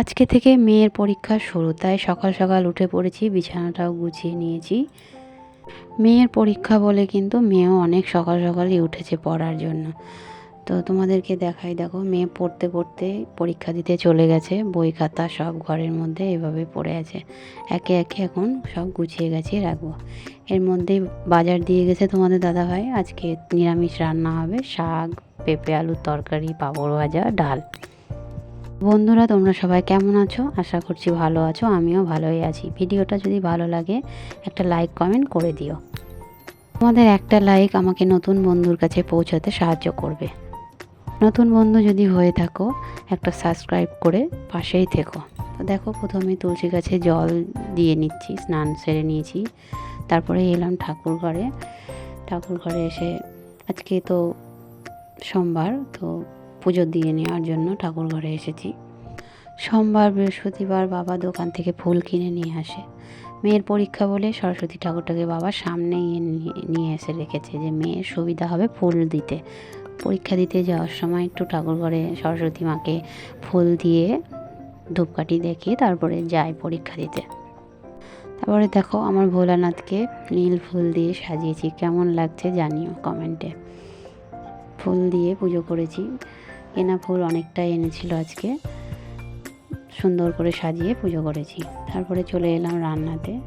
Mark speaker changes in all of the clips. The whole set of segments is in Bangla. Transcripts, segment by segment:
Speaker 1: আজকে থেকে মেয়ের পরীক্ষা শুরু, তাই সকাল সকাল উঠে পড়েছি, বিছানাটাও গুছিয়ে নিয়েছি। মেয়ের পরীক্ষা বলে কিন্তু মেয়েও অনেক সকাল সকালই উঠেছে পড়ার জন্য। তো তোমাদেরকে দেখাই, দেখো, মেয়ে পড়তে পড়তে পরীক্ষা দিতে চলে গেছে, বই খাতা সব ঘরের মধ্যে এভাবে পড়ে আছে। একে একে এখন সব গুছিয়ে গেছিয়ে রাখব। এর মধ্যেই বাজার দিয়ে গেছে তোমাদের দাদাভাই, আজকে নিরামিষ রান্না হবে, শাক, পেঁপে আলুর তরকারি, পাঁপড় ভাজা, ডাল। বন্ধুরা, তোমরা সবাই কেমন আছো? আশা করছি ভালো আছো, আমিও ভালোই আছি। ভিডিওটা যদি ভালো লাগে, একটা লাইক, কমেন্ট করে দিও। তোমাদের একটা লাইক আমাকে নতুন বন্ধুর কাছে পৌঁছাতে সাহায্য করবে। নতুন বন্ধু যদি হয়ে থাকো, একটা সাবস্ক্রাইব করে পাশেই থেকো। তো দেখো, প্রথমে তুলসী গাছে জল দিয়ে নিচ্ছি, স্নান সেরে নিয়েছি। তারপরে এলাম ঠাকুর ঘরে। ঠাকুর ঘরে এসে, আজকে তো সোমবার, তো পুজো দিয়ে নেওয়ার জন্য ঠাকুর ঘরে এসেছি। সোমবার, বৃহস্পতিবার বাবা দোকান থেকে ফুল কিনে নিয়ে আসে। মেয়ের পরীক্ষা বলে সরস্বতী ঠাকুরটাকে বাবা সামনে নিয়ে এসে রেখেছে যে মেয়ের সুবিধা হবে ফুল দিতে। পরীক্ষা দিতে যাওয়ার সময় একটু ঠাকুর ঘরে সরস্বতী মাকে ফুল দিয়ে ধূপকাঠি দেখিয়ে তারপরে যায় পরীক্ষা দিতে। তারপরে দেখো আমার ভোলানাথকে নীল ফুল দিয়ে সাজিয়েছি। কেমন লাগছে জানিও কমেন্টে। ফুল দিয়ে পুজো করেছি। কেনা ফুল অনেকটাই এনেছিল আজকে। সুন্দর করে সাজিয়ে পুজো করেছি। তারপরে চলে এলাম রান্নাতে।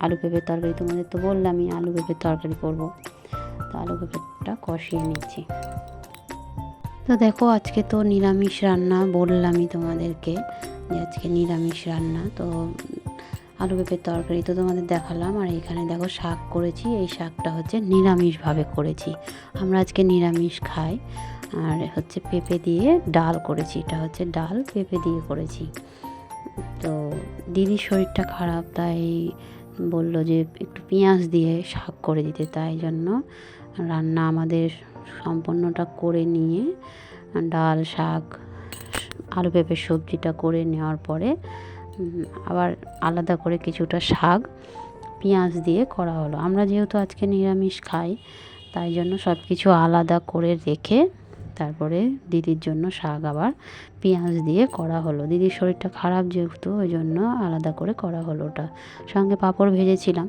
Speaker 1: আলু পেঁপের তরকারি তোমাদের তো বললামই, আলু পেঁপের তরকারি করব। তো আলু পেঁপেটা কষিয়ে নিচ্ছি। তো দেখো, আজকে তো নিরামিষ রান্না বললামই তোমাদেরকে যে আজকে নিরামিষ রান্না। তো আলু পেঁপের তরকারি তো তোমাদের দেখালাম। আর এখানে দেখো শাক করেছি। এই শাকটা হচ্ছে নিরামিষভাবে করেছি। আমরা আজকে নিরামিষ খাই। আর হচ্ছে পেঁপে দিয়ে ডাল করেছি। এটা হচ্ছে ডাল, পেঁপে দিয়ে করেছি। তো দিদির শরীরটা খারাপ, তাই বলল যে একটু পেঁয়াজ দিয়ে শাক করে দিতে। তাই জন্য রান্না আমাদের সম্পূর্ণটা করে নিয়ে ডাল, শাক, আলু পেঁপের সবজিটা করে নেওয়ার পরে আবার আলাদা করে কিছুটা শাক, পেঁয়াজ দিয়ে করা হলো। আমরা যেহেতু আজকে নিরামিষ খাই, তাই জন্য সব কিছু আলাদা করে রেখে তারপরে দিদির জন্য শাক আবার পেঁয়াজ দিয়ে করা হলো। দিদির শরীরটা খারাপ যেহেতু, ওই জন্য আলাদা করে করা হলো ওটা। সঙ্গে পাঁপড় ভেজেছিলাম।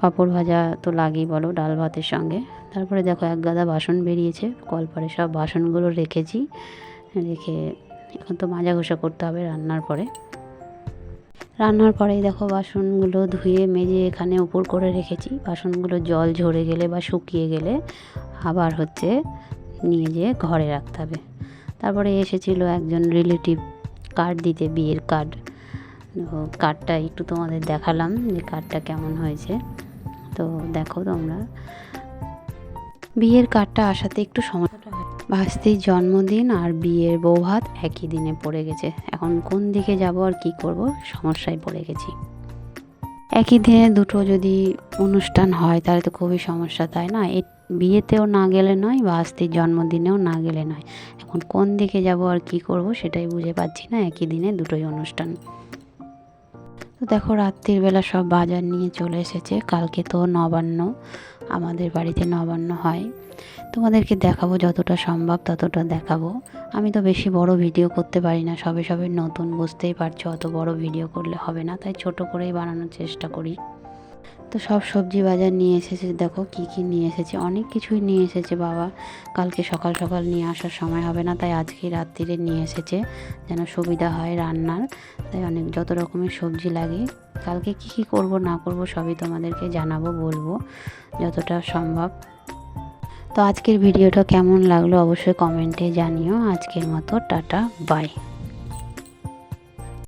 Speaker 1: পাঁপড় ভাজা তো লাগেই বলো ডাল ভাতের সঙ্গে। তারপরে দেখো এক গাদা বাসন বেরিয়েছে, কলপারে সব বাসনগুলো রেখেছি। রেখে এখন তো মাজা ঘষা করতে হবে রান্নার পরে। রান্নার পরেই দেখো বাসনগুলো ধুয়ে, মেজে এখানে উপর করে রেখেছি। বাসনগুলো জল ঝরে গেলে বা শুকিয়ে গেলে আবার হচ্ছে নিয়ে যেয়ে ঘরে রাখতে হবে। তারপরে এসেছিল একজন রিলেটিভ কার্ড দিতে, বিয়ের কার্ড কার্ডটা একটু তোমাদের দেখালাম যে কার্ডটা কেমন হয়েছে। তো দেখো তোমরা। বিয়ের কার্ডটা আসাতে একটু সমস্যাটা ভাস্তির জন্মদিন আর বিয়ের বৌভাত একই দিনে পড়ে গেছে। এখন কোন দিকে যাব আর কি করব সমস্যায় পড়ে গেছি। একই দিনে দুটো যদি অনুষ্ঠান হয় তাহলে তো খুবই সমস্যা, তাই না? বিয়েতেও না গেলে নয় বা আস্তির জন্মদিনেও না গেলে নয়। এখন কোন দিকে যাব আর কি করব সেটাই বুঝে পাচ্ছি না, একই দিনে দুটোই অনুষ্ঠান। তো দেখো রাত্রির বেলা সব বাজার নিয়ে চলে এসেছে, কালকে তো নবান্ন, আমাদের বাড়িতে নবান্ন হয়। তোমাদেরকে দেখাবো যতটা সম্ভব, ততটা দেখাবো। আমি তো বেশি বড় ভিডিও করতে পারি না, সবে সবে নতুন, বুঝতেই পারছ, অত বড় ভিডিও করলে হবে না, তাই ছোট করেই বানানোর চেষ্টা করি। তো সব সবজি বাজার নিয়ে এসেছে। দেখো কি কি নিয়ে এসেছে। অনেক কিছুই নিয়ে এসেছে বাবা। কালকে সকাল সকাল নিয়ে আসার সময় হবে না, তাই আজকে রাত্রিরে নিয়ে এসেছে যেন সুবিধা হয় রান্নার। তাই অনেক যত রকমের সবজি লাগে। কালকে কি কি করব না করব সবই তোমাদেরকে জানাব, বলব যতটা সম্ভব। তো আজকের ভিডিওটা কেমন লাগল অবশ্যই কমেন্টে জানিও। আজকের মতো টাটা, বাই।